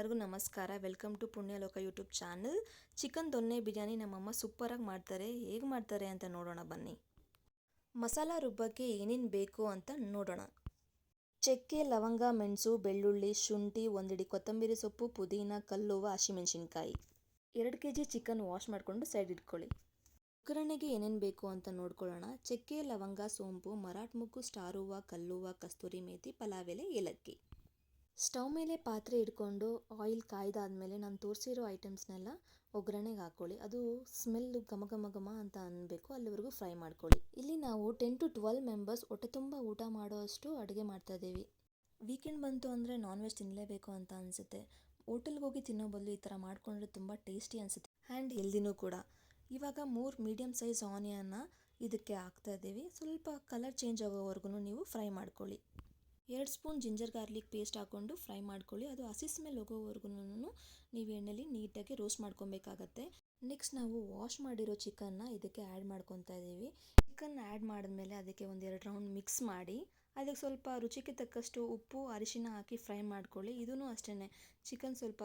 ಎಲ್ಲರಿಗೂ ನಮಸ್ಕಾರ. Welcome to Punyaloka YouTube channel. Chicken donne biryani ನಮ್ಮಮ್ಮ ಸೂಪರಾಗಿ ಮಾಡ್ತಾರೆ. ಹೇಗೆ ಮಾಡ್ತಾರೆ ಅಂತ ನೋಡೋಣ ಬನ್ನಿ. ಮಸಾಲ ರುಬ್ಬಕ್ಕೆ ಏನೇನು ಬೇಕು ಅಂತ ನೋಡೋಣ. ಚಕ್ಕೆ, ಲವಂಗ, ಮೆಣಸು, ಬೆಳ್ಳುಳ್ಳಿ, ಶುಂಠಿ, ಒಂದಿಡಿ ಕೊತ್ತಂಬರಿ ಸೊಪ್ಪು, ಪುದೀನ, ಕಲ್ಲುವ, ಹಸಿಮೆಣಸಿನ್ಕಾಯಿ. ಎರಡು ಕೆ ಜಿ ಚಿಕನ್ ವಾಶ್ ಮಾಡಿಕೊಂಡು ಸೈಡ್ ಇಟ್ಕೊಳ್ಳಿ. ಒಗ್ಗರಣೆಗೆ ಏನೇನು ಬೇಕು ಅಂತ ನೋಡ್ಕೊಳ್ಳೋಣ. ಚಕ್ಕೆ, ಲವಂಗ, ಸೋಂಪು, ಮರಾಠ್ ಮುಗ್ಗು ಸ್ಟಾರ್ ಹೂವು, ಕಲ್ಲುವ, ಕಸ್ತೂರಿ ಮೇಥಿ ಪಲಾವ್ ಎಲೆ, ಏಲಕ್ಕಿ. ಸ್ಟವ್ ಮೇಲೆ ಪಾತ್ರೆ ಇಟ್ಕೊಂಡು ಆಯಿಲ್ ಕಾಯ್ದಾದ್ಮೇಲೆ ನಾನು ತೋರಿಸಿರೋ ಐಟಮ್ಸ್ನೆಲ್ಲ ಒಗ್ಗರಣೆಗೆ ಹಾಕ್ಕೊಳ್ಳಿ. ಅದು ಸ್ಮೆಲ್ ಘಮ ಘಮ ಘಮ ಅಂತ ಅನ್ನಬೇಕು ಅಲ್ಲಿವರೆಗೂ ಫ್ರೈ ಮಾಡ್ಕೊಳ್ಳಿ. ಇಲ್ಲಿ ನಾವು ಟೆನ್ ಟು ಟ್ವೆಲ್ ಮೆಂಬರ್ಸ್ ಹೊಟ್ಟೆ ತುಂಬ ಊಟ ಮಾಡೋ ಅಷ್ಟು ಅಡುಗೆ ಮಾಡ್ತಾ ಇದ್ದೀವಿ. ವೀಕೆಂಡ್ ಬಂತು ಅಂದರೆ ನಾನ್ ವೆಜ್ ತಿನ್ನಲೇಬೇಕು ಅಂತ ಅನಿಸುತ್ತೆ. ಹೋಟೆಲ್ಗೆ ಹೋಗಿ ತಿನ್ನೋ ಬದಲು ಈ ಥರ ಮಾಡ್ಕೊಂಡ್ರೆ ತುಂಬ ಟೇಸ್ಟಿ ಅನಿಸುತ್ತೆ. ಆ್ಯಂಡ್ ಹೆಲ್ದಿನೂ ಕೂಡ. ಇವಾಗ ಮೂರು ಮೀಡಿಯಮ್ ಸೈಜ್ ಆನಿಯನ್ನ ಇದಕ್ಕೆ ಹಾಕ್ತಾ ಇದ್ದೀವಿ. ಸ್ವಲ್ಪ ಕಲರ್ ಚೇಂಜ್ ಆಗೋವರೆಗೂ ನೀವು ಫ್ರೈ ಮಾಡ್ಕೊಳ್ಳಿ. ಎರಡು ಸ್ಪೂನ್ ಜಿಂಜರ್ ಗಾರ್ಲಿಕ್ ಪೇಸ್ಟ್ ಹಾಕ್ಕೊಂಡು ಫ್ರೈ ಮಾಡ್ಕೊಳ್ಳಿ. ಅದು ಹಸಿ ಸ್ಮೆಲ್ ಹೋಗೋವರೆಗೂ ನೀವು ಎಣ್ಣೆಲಿ ನೀಟಾಗಿ ರೋಸ್ಟ್ ಮಾಡ್ಕೊಬೇಕಾಗತ್ತೆ. ನೆಕ್ಸ್ಟ್ ನಾವು ವಾಶ್ ಮಾಡಿರೋ ಚಿಕನ್ನ ಇದಕ್ಕೆ ಆ್ಯಡ್ ಮಾಡ್ಕೊತಾ ಇದ್ದೀವಿ. ಚಿಕನ್ ಆ್ಯಡ್ ಮಾಡಿದ್ಮೇಲೆ ಅದಕ್ಕೆ ಒಂದು ಎರಡು ರೌಂಡ್ ಮಿಕ್ಸ್ ಮಾಡಿ, ಅದಕ್ಕೆ ಸ್ವಲ್ಪ ರುಚಿಗೆ ತಕ್ಕಷ್ಟು ಉಪ್ಪು, ಅರಿಶಿನ ಹಾಕಿ ಫ್ರೈ ಮಾಡ್ಕೊಳ್ಳಿ. ಇದೂ ಅಷ್ಟೇ ಚಿಕನ್ ಸ್ವಲ್ಪ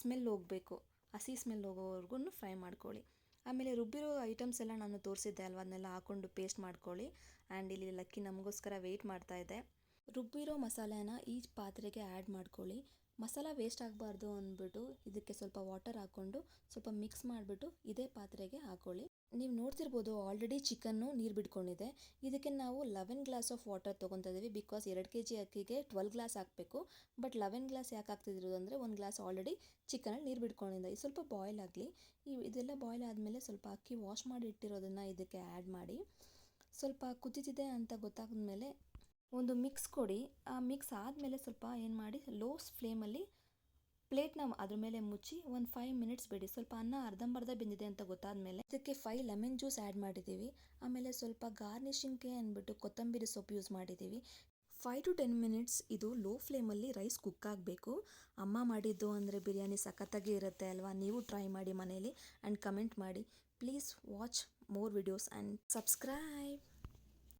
ಸ್ಮೆಲ್ ಹೋಗಬೇಕು. ಹಸಿ ಸ್ಮೆಲ್ ಹೋಗೋವರೆಗೂ ಫ್ರೈ ಮಾಡ್ಕೊಳ್ಳಿ. ಆಮೇಲೆ ರುಬ್ಬಿರೋ ಐಟಮ್ಸ್ ಎಲ್ಲ ನಾನು ತೋರಿಸಿದ್ದೆ ಅಲ್ವಾ? ಅದನ್ನೆಲ್ಲ ಹಾಕ್ಕೊಂಡು ಪೇಸ್ಟ್ ಮಾಡ್ಕೊಳ್ಳಿ. ಆ್ಯಂಡ್ ಇಲ್ಲಿ ಲಕ್ಕಿ ನಮಗೋಸ್ಕರ ವೆಯ್ಟ್ ಮಾಡ್ತಾ ಇದೆ ರುಬ್ಬಿರೋ ಮಸಾಲೆನ ಈ ಪಾತ್ರೆಗೆ ಆ್ಯಡ್ ಮಾಡ್ಕೊಳ್ಳಿ. ಮಸಾಲ ವೇಸ್ಟ್ ಆಗಬಾರ್ದು ಅಂದ್ಬಿಟ್ಟು ಇದಕ್ಕೆ ಸ್ವಲ್ಪ ವಾಟರ್ ಹಾಕ್ಕೊಂಡು ಸ್ವಲ್ಪ ಮಿಕ್ಸ್ ಮಾಡಿಬಿಟ್ಟು ಇದೇ ಪಾತ್ರೆಗೆ ಹಾಕ್ಕೊಳ್ಳಿ ನೀವು ನೋಡ್ತಿರ್ಬೋದು ಆಲ್ರೆಡಿ ಚಿಕನ್ನು ನೀರು ಬಿಟ್ಕೊಂಡಿದೆ. ಇದಕ್ಕೆ ನಾವು ಲೆವೆನ್ ಗ್ಲಾಸ್ ಆಫ್ ವಾಟರ್ ತೊಗೊತಾ ಇದ್ದೀವಿ ಬಿಕಾಸ್ ಎರಡು ಕೆ ಜಿ ಅಕ್ಕಿಗೆ ಟ್ವೆಲ್ ಗ್ಲಾಸ್ ಹಾಕಬೇಕು. ಬಟ್ ಲೆವೆನ್ ಗ್ಲಾಸ್ ಯಾಕೆ ಹಾಕ್ತಿದ್ದಿರೋದು ಅಂದರೆ ಒಂದು ಗ್ಲಾಸ್ ಆಲ್ರೆಡಿ ಚಿಕನಲ್ಲಿ ನೀರು ಬಿಟ್ಕೊಂಡಿದೆ. ಇದು ಸ್ವಲ್ಪ ಬಾಯ್ಲ್ ಆಗಲಿ. ಈ ಇದೆಲ್ಲ ಬಾಯ್ಲ್ ಆದಮೇಲೆ ಸ್ವಲ್ಪ ಅಕ್ಕಿ ವಾಶ್ ಮಾಡಿ ಇಟ್ಟಿರೋದನ್ನು ಇದಕ್ಕೆ ಆ್ಯಡ್ ಮಾಡಿ. ಸ್ವಲ್ಪ ಕುದಿತಿದೆ ಅಂತ ಗೊತ್ತಾದ್ಮೇಲೆ ಒಂದು ಮಿಕ್ಸ್ ಕೊಡಿ. ಆ ಮಿಕ್ಸ್ ಆದಮೇಲೆ ಸ್ವಲ್ಪ ಏನು ಮಾಡಿ ಲೋ ಫ್ಲೇಮಲ್ಲಿ ಪ್ಲೇಟ್ನ ಅದ್ರ ಮೇಲೆ ಮುಚ್ಚಿ ಒಂದು ಫೈವ್ ಮಿನಿಟ್ಸ್ ಬಿಡಿ. ಸ್ವಲ್ಪ ಅನ್ನ ಅರ್ಧಂಬರ್ಧ ಬೆಂದಿದೆ ಅಂತ ಗೊತ್ತಾದಮೇಲೆ ಇದಕ್ಕೆ ಫೈವ್ ಲೆಮನ್ ಜ್ಯೂಸ್ ಆ್ಯಡ್ ಮಾಡಿದ್ದೀವಿ ಆಮೇಲೆ ಸ್ವಲ್ಪ ಗಾರ್ನಿಷಿಂಗ್ಗೆ ಅಂದ್ಬಿಟ್ಟು ಕೊತ್ತಂಬರಿ ಸೊಪ್ಪು ಯೂಸ್ ಮಾಡಿದ್ದೀವಿ ಫೈವ್ ಟು ಟೆನ್ ಮಿನಿಟ್ಸ್ ಇದು ಲೋ ಫ್ಲೇಮಲ್ಲಿ ರೈಸ್ ಕುಕ್ ಆಗಬೇಕು. ಅಮ್ಮ ಮಾಡಿದ್ದು ಅಂದರೆ ಬಿರಿಯಾನಿ ಸಖತ್ತಾಗಿ ಇರುತ್ತೆ ಅಲ್ವಾ? ನೀವು ಟ್ರೈ ಮಾಡಿ ಮನೇಲಿ ಆ್ಯಂಡ್ ಕಮೆಂಟ್ ಮಾಡಿ. Please watch more videos and subscribe